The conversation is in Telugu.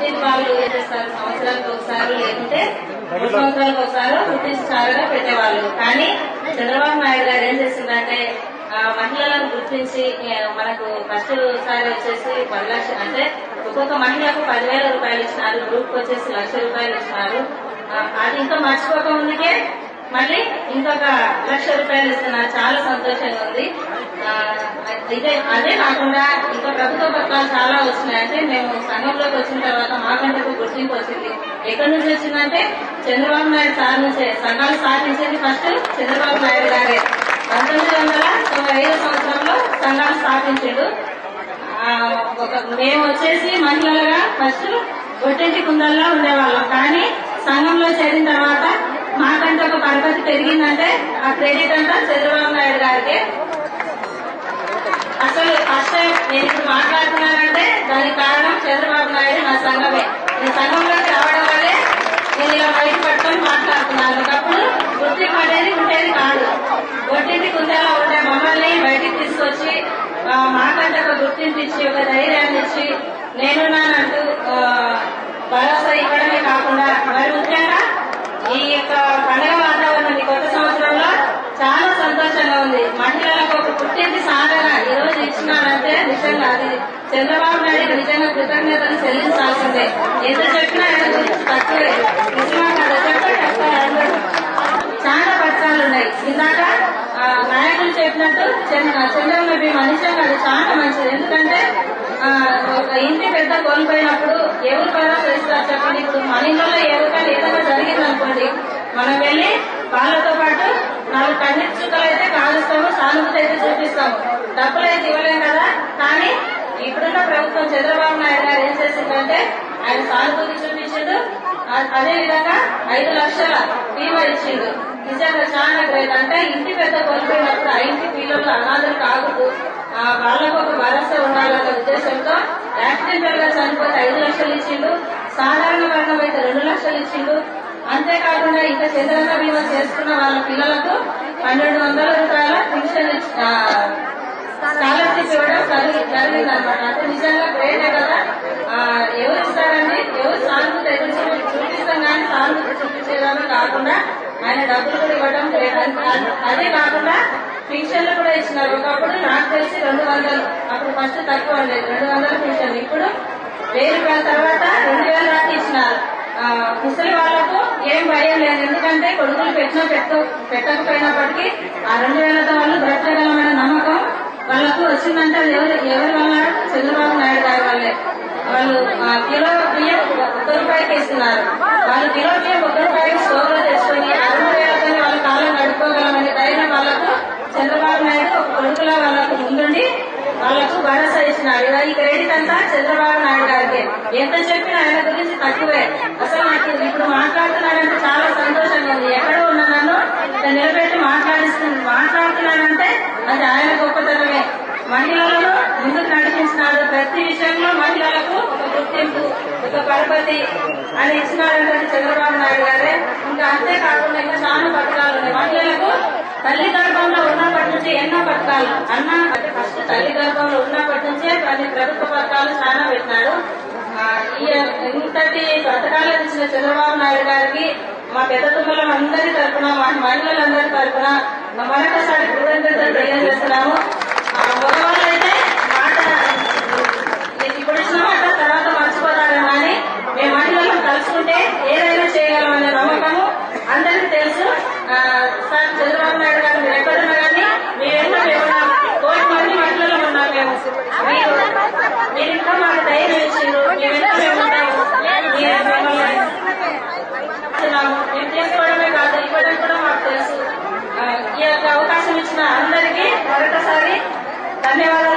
ఇంటికి వాళ్ళు చేస్తారు? సంవత్సరానికి ఒకసారి లేకుంటే మూడు సంవత్సరాలకు ఒకసారి గుర్తించారుగా పెట్టేవాళ్ళు. కానీ చంద్రబాబు నాయుడు గారు ఏం చేసిందంటే మహిళలను గుర్తించి మనకు ఫస్ట్ సారి వచ్చేసి పది లక్షలు అంటే ఒక్కొక్క మహిళకు పదివేల రూపాయలు ఇచ్చినారు. గ్రూప్ వచ్చేసి లక్ష రూపాయలు ఇచ్చినారు. అది ఇంకా మర్చిపోక ముందుకే మళ్ళీ ఇంకొక లక్ష రూపాయలు ఇస్తున్నారు. చాలా సంతోషంగా ఉంది. ఆ, అదే కాకుండా ఇంకా ప్రభుత్వ పథకాలు చాలా వచ్చినాయి అంటే మేము సంఘంలోకి వచ్చిన తర్వాత మాకంటే ఒక గుర్తింపు వచ్చింది. ఎక్కడి నుంచి వచ్చిందంటే చంద్రబాబు నాయుడు సార్ నుంచే సంఘాలు స్థాపించింది ఫస్ట్ చంద్రబాబు నాయుడు గారే. పంతొమ్మిది వందల తొంభై ఐదు సంవత్సరంలో సంఘాలు స్థాపించాడు. ఒక మేము వచ్చేసి మహిళలుగా ఫస్ట్ ఒట్టింటి కుందల్లో ఉండేవాళ్ళం. కానీ సంఘంలో చేరిన తర్వాత మాకంటే ఒక పరపతి పెరిగిందంటే ఆ క్రెడిట్ అంతా చంద్రబాబు నాయుడు గారికి. అసలు ఫస్ట్ టైం నేను ఇప్పుడు మాట్లాడుతున్నానంటే దానికి కారణం చంద్రబాబు నాయుడు నా సంఘమే. నేను సంఘంలోకి రావడం వల్లే నేను ఇలా బయట పట్టుకొని మాట్లాడుతున్నాను. ఒకప్పుడు గుర్తింపు అనేది ఉండేది కాదు. ఒట్టింటి కుందేలా ఉండే మమ్మల్ని బయటికి తీసుకొచ్చి ఆ, మాకంటే ఒక గుర్తింపు ఇచ్చి ఒక ధైర్యాన్ని ఇచ్చి నేనున్నానంటూ భరోసా ఇవ్వడమే కాకుండా మరి ముఖ్యంగా ఈ యొక్క పండుగ వాతావరణం ఈ కొత్త సంవత్సరంలో చాలా సంతోషంగా ఉంది మహిళలకు ఒక పుట్టింటి సాధన ఈ రోజు ఇచ్చినారంటే నిజంగా అది చంద్రబాబు నాయుడు నిజంగా కృతజ్ఞతలు చెల్లించాల్సిందే. ఎంత చెప్పినా ఆయన గురించి తక్కువే నిజమా కదా చెప్పండి చాలా పక్షాలు ఉన్నాయి. ఇందాక నాయకులు చెప్పినట్టు చంద్రబాబు మీ మనిషంగా అది చాలా మంచిది. ఎందుకంటే ఒక ఇంటి పెద్ద కోల్పోయినప్పుడు ఎవరు భరోసా ఇస్తారు చెప్పండి. ఇప్పుడు మన ఇళ్ళలో ఎవరికైనా ఏదైనా జరిగింది అనుకోండి మనం వెళ్ళి వాళ్ళతో పాటు నాలుగు కన్నీటి చుక్కలు అయితే కాలుస్తాము సానుభూతి అయితే చూపిస్తాము. డబ్బులు అయితే ఇవ్వలేం కదా కానీ ఇప్పుడున్న ప్రభుత్వం చంద్రబాబు నాయుడు గారు ఏం చేసిందంటే ఆయన సానుభూతి చూపించిండు. అదే విధంగా ఐదు లక్షల బీమా ఇచ్చిండు. నిజంగా చాలా గ్రేట్. అంటే ఇంటి పెద్ద కోల్పోయినప్పుడు ఆ ఇంటి పిల్లలు అనాథలు కాకూడదు. ఆ, వాళ్ళకు ఒక భరోసా ఉండాలన్న ఉద్దేశంతో యాక్సిడెంటల్గా చనిపోతే ఐదు లక్షలు ఇచ్చిండు. సాధారణ మరణం అయితే రెండు లక్షలు ఇచ్చిండు. అంతేకాకుండా ఇంకా చంద్రన్న బీమా చేసుకున్న వాళ్ళ పిల్లలకు పన్నెండు వందల రూపాయల పెన్షన్ ఇచ్చి- స్కాలర్షిప్ ఇవ్వడం జరిగింది అనమాట అంటే నిజంగా గ్రేటే కదా ఆ, ఎవరు ఇస్తారండి ఎవరు సానుభూతి ఎదురు చూపి చూపిస్తాం కానీ సానుభూతి ఇవ్వడమే కాకుండా ఆయన డబ్బులు కూడా ఇవ్వడం అదే కాకుండా పింఛన్లు కూడా ఇచ్చినారు. ఒకప్పుడు నాకు తెలిసి రెండు వందలు. అప్పుడు ఫస్ట్ తక్కువ ఉండేది. రెండు వందల పింఛన్లు. ఇప్పుడు వెయ్యి రూపాయల తర్వాత రెండు వేల దాకా ఇచ్చినారు. ముసలి వాళ్ళకు ఏం భయం లేదు. ఎందుకంటే కొడుకులు పెట్టినా పెట్ట పెట్టకపోయినప్పటికీ ఆ రెండు వేలతో వాళ్ళు బ్రతకగలమైన నమ్మకం వాళ్ళకు వచ్చిందంటే అది ఎవరు ఎవరి వల్ల? చంద్రబాబు నాయుడు గారి వల్లే. వాళ్ళు కిలో బియ్యం ఒక్క రూపాయికి ఇస్తున్నారు. వాళ్ళు కిలో బియ్యం ఒక్క రూపాయికి స్టోర్లో తెచ్చుకొని ఆ రెండు వేలతోనే వాళ్ళ కాలం గడుపుకోగలమనే ధైర్యం వాళ్ళకు చంద్రబాబు నాయుడు ఒక కొడుకులా వాళ్ళకు ముందుండి వాళ్ళకు భరోసా ఇచ్చినాడు ఇలా ఈ క్రెడిట్ అంతా చంద్రబాబు నాయుడు గారికి. ఎంత చెప్పినా ఆయన గురించి తక్కువే. అసలు నాకు ఇప్పుడు మాట్లాడుతున్నాడంటే చాలా సంతోషంగా ఉంది. ఎక్కడో ఉన్న నన్ను నిలబెట్టి మాట్లాడిస్తుంది మాట్లాడుతున్నాడంటే అది ఆయన గొప్పతనమే. మహిళలను ముందుకు నడిపించినాడు ప్రతి విషయంలో మహిళలకు ఒక గుర్తింపు ఒక పరపతి అని ఇచ్చినారంటే చంద్రబాబు నాయుడు గారే. ఇంకా అంతేకాకుండా ఇంకా చాలా పథకాలు ఉన్నాయి. మహిళలకు తల్లి నుంచి ఎన్నో పథకాలు అన్న అంటే ఫస్ట్ తల్లి గర్భంలో ఉన్నప్పటి నుంచే కొన్ని ప్రభుత్వ పథకాలు చాలా పెట్టినాడు ఇంతటి పథకాలు ఇచ్చిన చంద్రబాబు నాయుడు గారికి మా పెద్ద తుమ్మలం అందరి తరఫున మా మహిళలందరి తరఫున మరొకసారి కృతజ్ఞతలు తెలియజేస్తున్నాము. మగవాళ్ళైతే మాట ఇప్పుడు ఇచ్చిన మాట తర్వాత మర్చిపోతారు కానీ మేము మహిళలను కలుసుకుంటే ఏదైనా చేయగలమనే నమ్మకము అందరికీ తెలుసు ఆ, సార్ చంద్రబాబు నాయుడు గారు మీరు ఎక్కడున్నా కానీ మేము ఎన్నో మేమున్నాం కోటి మంది మహిళలు ఉన్నాం మేము మీరు మీరు ఇంకా మాకు ధైర్యం ఇచ్చిండ్రు మేము ఎన్నో మేము ఉంటాము మీరు మిమ్మల్ని ఇస్తున్నాము. మేము చేసుకోవడమే కాదు ఇవ్వడం కూడా మాకు తెలుసు ఈ యొక్క అవకాశం ఇచ్చిన అందరికీ మరొకసారి ధన్యవాదాలు